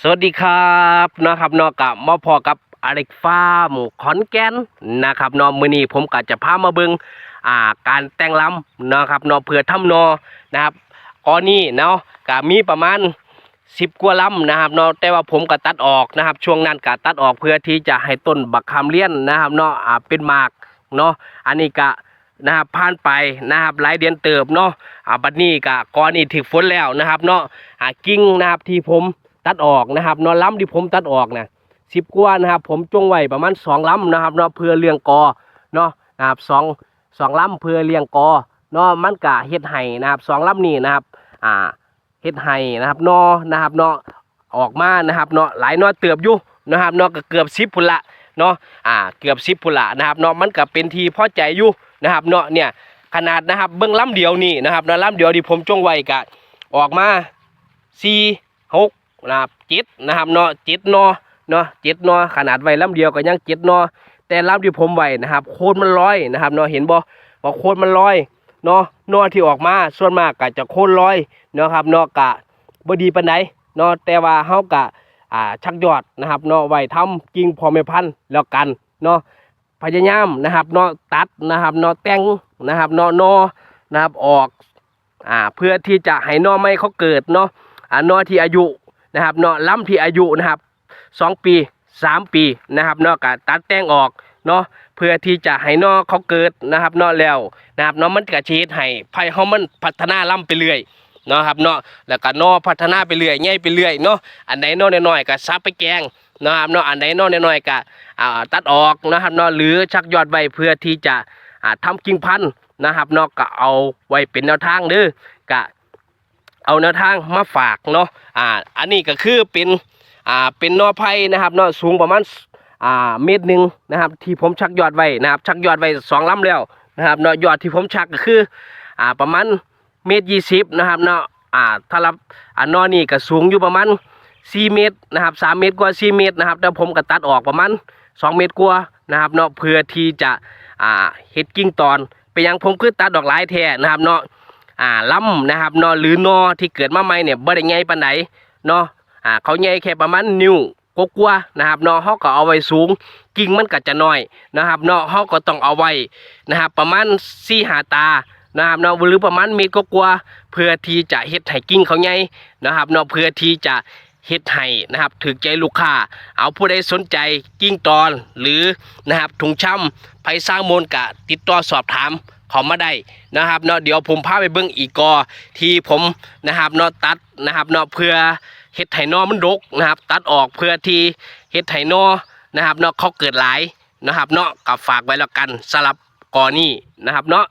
สวัสดีครับนะครับเนอกกับมาพอกับอเล็กฟาร์มขอนแก่นนะครับเนอมือนี้ผมก็จะพามาเบิงอ่าการแต่งลำนะครับเนอเพื่อทำนอนะครับก้อนนี้เนาะก็มีประมาณสิบกว่าลำนะครับเนาะแต่ว่าผมก็ตัดออกนะครับ ช่วงนั้นก็ตัดออกเพื่อที่จะให้ต้นบักคำเลี้ยนนะครับเนาะอ่าเป็นหมากเนาะอันนี้ก็นะครับผ่านไปนะครับหลายเดือนเติบเนาะอ่าบัดนี้ก็ก้อนี้ถึกฝนแล้วนะครับเนาะอ่ากิ่งนะครับที่ผม ตัดออกนะครับเนอนล้ำที่ผมตัดออกนะสิบกว่านะครับ ผมจงไว้ประมาณสองล้ำนะครับเนาะเพื่อเลี้ยงกอเนาะนะครับสองสองล้ำเพื่อเลี้ยงกอเนาะมันกะเฮ็ดไห้นะครับสองล้ำนี่นะครับอ่าเฮ็ดไห้นะครับเนอนะครับเนาะออกมานะครับเนาะหลายเนอเติบอยู่นะครับเนาะก็เกือบสิบพุ่นละเนาะอ่าเกือบสิบพุ่นละนะครับเนาะมันก็เป็นทีพอใจอยู่นะครับเนาะเนี่ยขนาดนะครับเบื้องล้ำเดียวนี่นะครับเนาะล้ำเดียวที่ผมจงไว้กะออกมาสี่หก นะครับเจ็ดนะครับเนาะเจ็ดนอเนาะเจ็ดนอขนาดไว้ลำเดียวก็ยังเจ็ดนอแต่ลำที่ผมไว้นะครับ โคนมันลอยนะครับเนาะเห็นบ่ว่โคนมันลอยเนาะนอที่ออกมาส่วนมากก็จะโคนลอยเนาะครับเนาะกะบ่ดีปานใดเนาะแต่ว่าเฮากะอ่าชักยอดนะครับเนาะไว้ทำกิ่งพอแม่พันธุ์แล้วกันเนาะพยายามนะครับเนาะตัดนะครับเนาะแต่งนะครับเนาะนอนะครับออกอ่าเพื่อที่จะให้นอไม่เขาเกิดเนาะอ่านอที่อายุ นะครับเนาะล้ำที่อายุนะครับสองปีสามปีนะครับเนาะก็ตัดแต่งออกเนาะเพื่อที่จะให้นอเขาเกิดนะครับเนาะแล้วนะครับเนาะมันกระชีดให้ไผ่เฮามันพัฒนาล้ำไปเรื่อยเนาะครับเนาะแล้วก็นอพัฒนาไปเรื่อยใหญ่ไปเรื่อยเนาะอันไหนนอน้อยๆก็ซับไปแกงนะครับเนาะอันไหนนอน้อยๆก็ตัดออกนะครับเนาะหรือชักยอดไว้เพื่อที่จะอ่าทำกิ่งพันธุ์นะครับเนาะก็เอาไว้เป็นแนวทางเด้อก็ เอาแนวทางมาฝากเนาะอ่าอันนี้ก็คือเป็นอ่าเป็นนอไผ่นะครับเนาะสูงประมาณอ่าเมตรหนึ่งนะครับ ที่ผมชักยอดไว้นะครับ ชักยอดไว้สองลำแล้วนะครับเนาะยอดที่ผมชักก็คืออ่าประมาณเมตรยี่สิบนะครับเนาะอ่าถ้ารับอ่านอนี่ก็สูงอยู่ประมาณสี่เมตรนะครับสามเมตรกว่าสี่เมตรนะครับแต่ผมก็ตัดออกประมาณสองเมตรกว่านะครับเนาะเพื่อที่จะอ่าเฮ็ดกิ่งตอนไปยังผมคือตัดดอกหลายแท้นะครับเนาะ อ่าล้ำนะครับนาะหรือนอที่เกิดมาใหม่เนี่ยบ่ได้ใหญ่ปานใดเนาะอ่าเขาใหญ่แค่ประมาณนิ้วกกว่าๆนะครับนาะเฮาก็เอาไว้สูง กิ่งมันก็จะน้อยนะครับนาะเฮาก็ต้องเอาไว้นะครับประมาณ4หาตานะครับเนาะหรือประมาณเมตรกว่าๆเพื่อที่จะเฮ็ดให้กิ่งเขาใหญ่นะครับเนาะเพื่อที่จะเฮ็ดให้นะครับถึกใจลูกค้า เอาผู้ใดสนใจกิ่งตอนหรือนะครับถุงช่ำไปสร้างมูลกะติดต่อสอบถาม เขามาได้นะครับเนาะเดี๋ยวผมพาไปเบิ้งอีกกอที่ผมนะครับเนาะตัดนะครับเนาะเพื่อเฮ็ดไถนอมันรกนะครับ ตัดออกเพื่อที่เฮ็ดไถนอนะครับเนาะเขาเกิดหลายนะครับเนาะกับฝากไว้แล้วกันสำหรับกอนี้นะครับเนาะ